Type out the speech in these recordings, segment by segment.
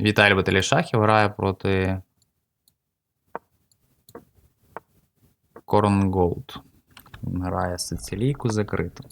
Віталій любителі шахів грає проти Корн Голд. Він грає Сицилійку закриту.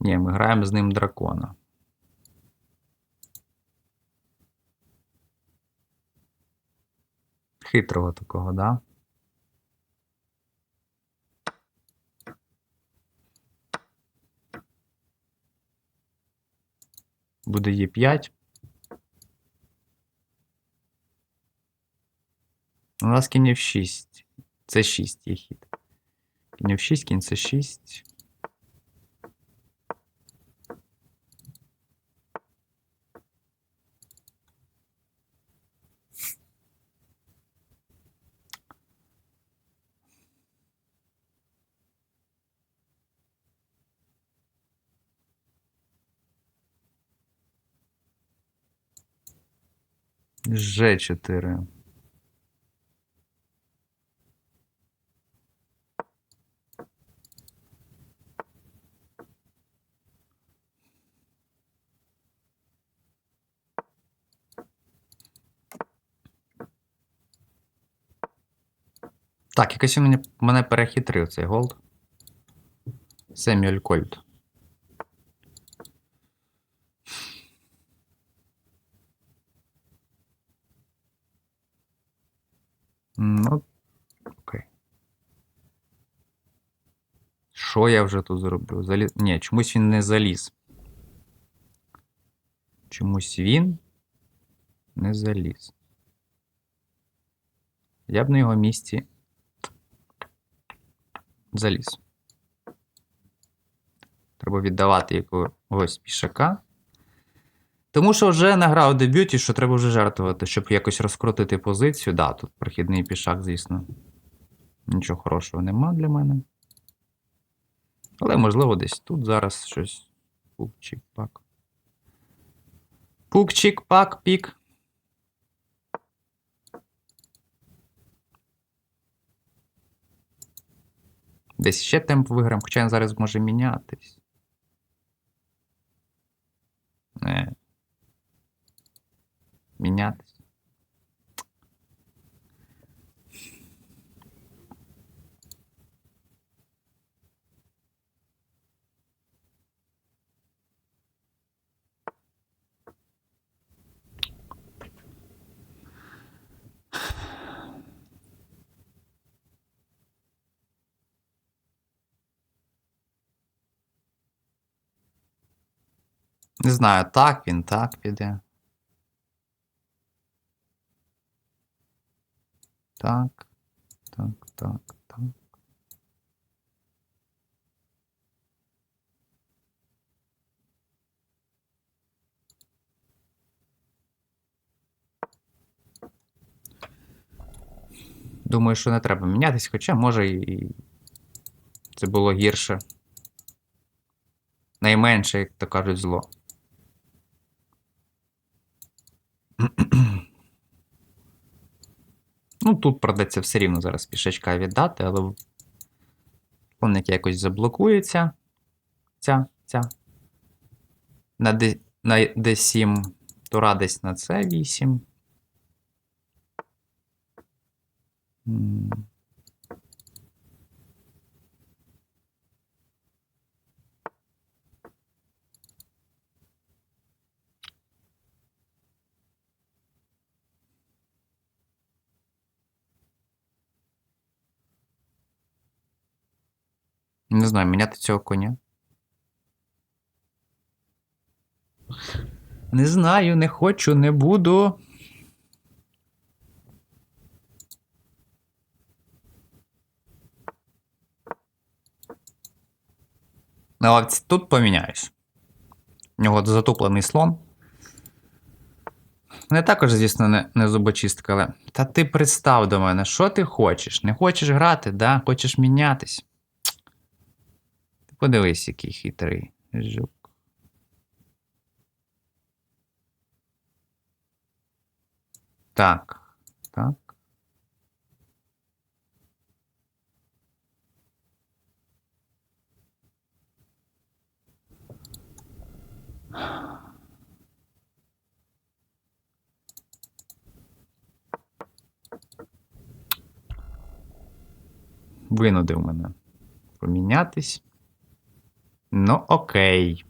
Ні, ми граємо з ним дракона. Хитрого такого, да? Буде є 5. У нас кінь в 6. Це 6 є хід. Кінь в 6, кінь це 6. Ж4. Так, якось він мене перехитрив цей голд. Семюель Кольт. Ну, окей. Що я вже тут зроблю? Залі... Ні, чомусь він не заліз. Чомусь він не заліз. Я б на його місці заліз. Треба віддавати якогось пішака. Тому що вже награв дебюті, що треба вже жертвувати, щоб якось розкрутити позицію. Да, тут прохідний пішак, звісно. Нічого хорошого нема для мене. Але, можливо, десь тут зараз щось. Пук-чик-пак. Пук-чик-пак, пік. Десь ще темп виграємо, хоча він зараз може мінятись. Не. Мінятись. Не знаю, так він, так піде. Так, так, так, так. Думаю, що не треба мінятись, хоча може і це було гірше. Найменше, як то кажуть, зло. Ну, тут придеться все рівно зараз пішечка віддати, але коник якось заблокується. Ця, ця. На, D, на D7, тура десь на C8. М. Не знаю, міняти цього коня. Не знаю, не хочу, не буду. На лавці тут поміняюсь. У нього затуплений слон. Не також, звісно, не, не зубочистка, але. Та ти представ до мене, що ти хочеш? Не хочеш грати, да? Хочеш мінятись? Подивись, який хитрий жук. Так, так. Винудив мене помінятись. Ну, окей.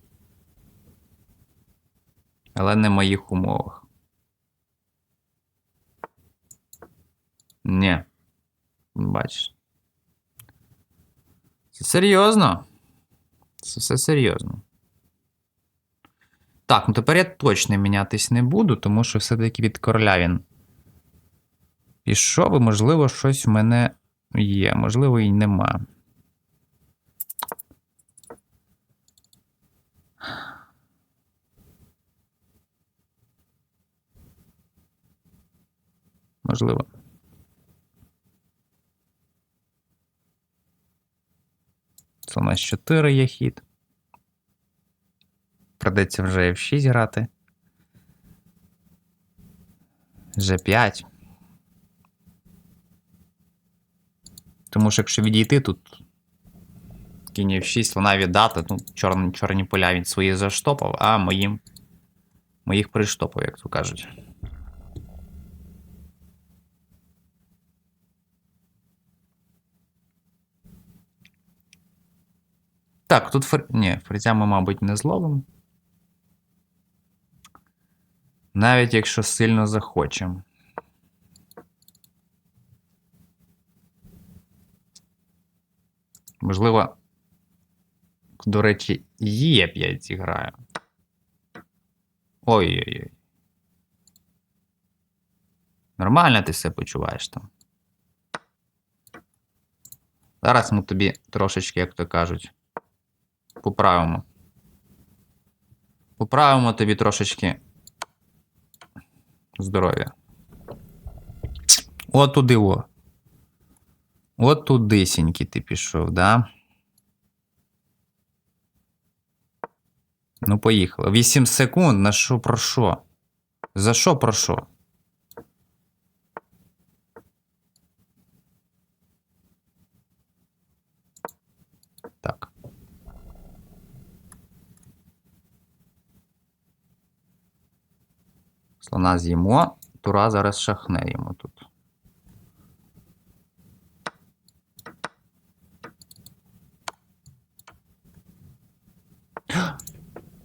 Але не в моїх умовах. Ні. Бачиш. Це серйозно. Це все серйозно. Так, ну тепер я точно мінятись не буду, тому що все-таки від короля він пішов, і, можливо, щось в мене є, можливо, і нема. Можливо. Це у нас 4 є хід. Придеться вже F6 грати. G5. Тому що якщо відійти тут. Кінь F6, вона віддати, ну, чорні, чорні поля він свої заштопав, а моїм. Моїх приштопав, як то кажуть. Так, тут фер... Ні, ферзя ми, мабуть, не зловимо. Навіть якщо сильно захочемо. Можливо, до речі, є 5 зіграю. Ой-ой-ой. Нормально ти все почуваєш там. Зараз ми тобі трошечки, як то кажуть, поправимо. Поправимо тобі трошечки здоров'я. От туди о. От тудисіньки ти пішов, да? Ну, поїхали. 8 секунд. На що про що? За що про що? Слона з'їмо. Тура зараз шахне йому тут.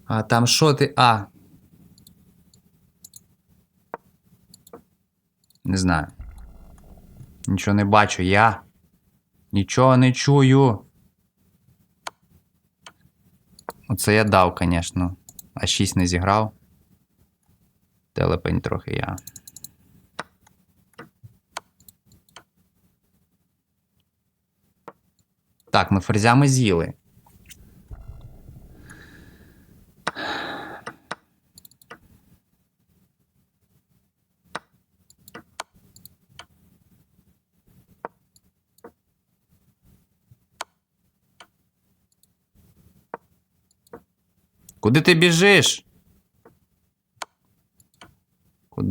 А там що ти. А. Не знаю. Нічого не бачу. Я. Нічого не чую. Оце я дав, звісно. А 6 не зіграв. Телепень трохи я. Так, ми ферзями з'їли. Куди ти біжиш?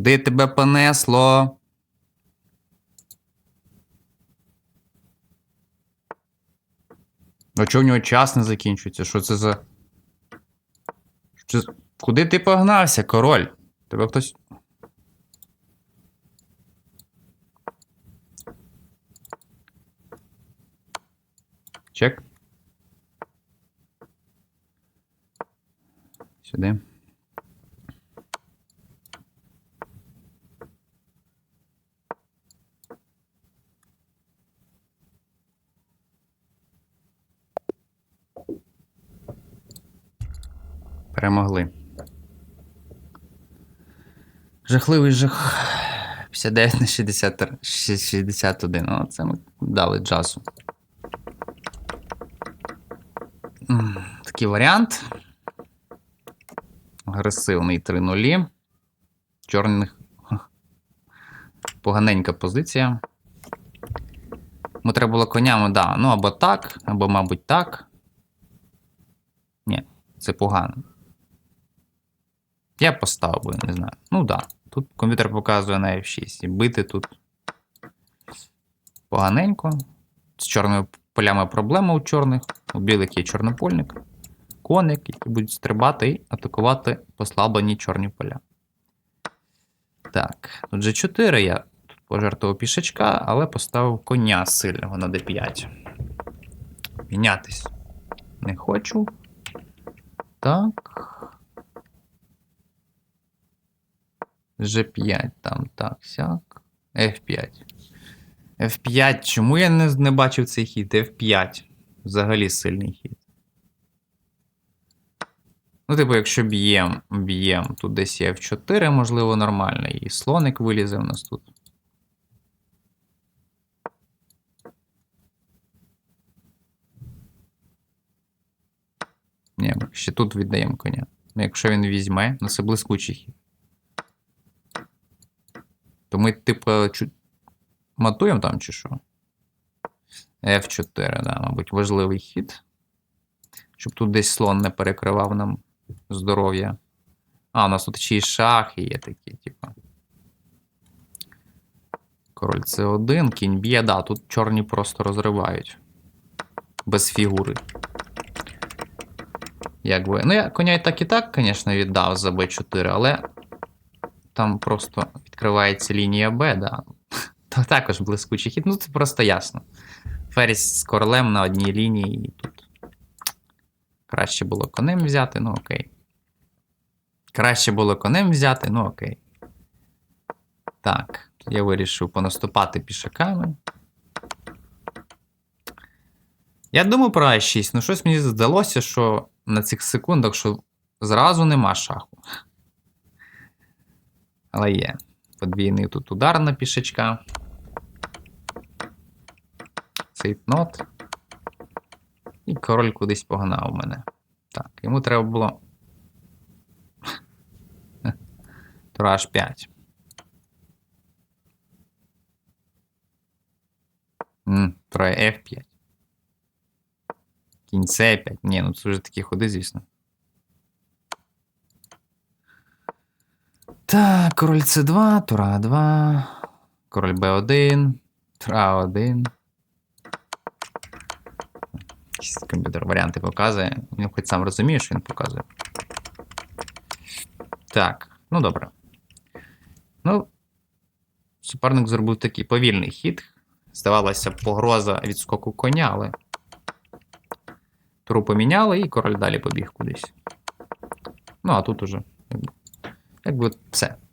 Куди тебе понесло? А чого в нього час не закінчується? Що це за. Що... Куди ти погнався, король? Тебе хтось. Чек. Сюди. Перемогли. Жахливий жах. 59 на 60, 61. О, це ми дали джазу. Такий варіант. Агресивний 3-0. Чорних. Поганенька позиція. Ми треба було конями, да. Ну, або так, або, мабуть, так. Ні, це погано. Я поставив би, не знаю. Ну так. Да. Тут комп'ютер показує на F6. І бити тут поганенько. З чорними полями проблема у чорних. У білих є чорнопольник. Коник, які будуть стрибати і атакувати послаблені чорні поля. Так, тут же 4 я тут Пожертвував пішачка, але поставив коня сильного на d5. Мінятись. Не хочу. Так. G5 там, так, сяк. F5. F5. Чому я не, не бачив цей хід? F5. Взагалі сильний хід. Ну, типу, якщо б'єм, б'єм, тут десь є F4, можливо, нормально. І слоник вилізе в нас тут. Ні, ще тут віддаємо коня. Ну, якщо він візьме, ну це блискучий хід. То ми, типу, чу... матуємо там чи що? F4, да, мабуть, важливий хід. Щоб тут десь слон не перекривав нам здоров'я. А, у нас тут ще й шахи є такі, типу. Король С1, кінь б'є, да, тут чорні просто розривають. Без фігури. Якби. Ну, я коня і так і так, звісно, віддав за Б4, але там просто відкривається лінія Б, да. То також блискучий хід. Ну, це просто ясно. Ферзь з королем на одній лінії і тут. Краще було конем взяти, ну окей. Краще було конем взяти, ну окей. Так, я вирішив понаступати пішаками. Я думаю про А6. Ну, щось мені здалося, що на цих секундах, що зразу нема шаху. Але є. Подвійний тут удар на пішачка. Цейтнот. І король кудись погнав мене. Так, йому треба було. Тура H5. М, Тура F5. Кінь C5. Ні, ну це вже такі ходи, звісно. Так, король С2, Тура А2, король Б1, Тура А1. Комп'ютер варіанти показує. Він хоч сам розуміє, що він показує. Так, ну добре. Ну, суперник зробив такий повільний хід. Здавалося, погроза від скоку коня, але. Туру поміняли, і король далі побіг кудись. Ну, а тут уже. jakby set.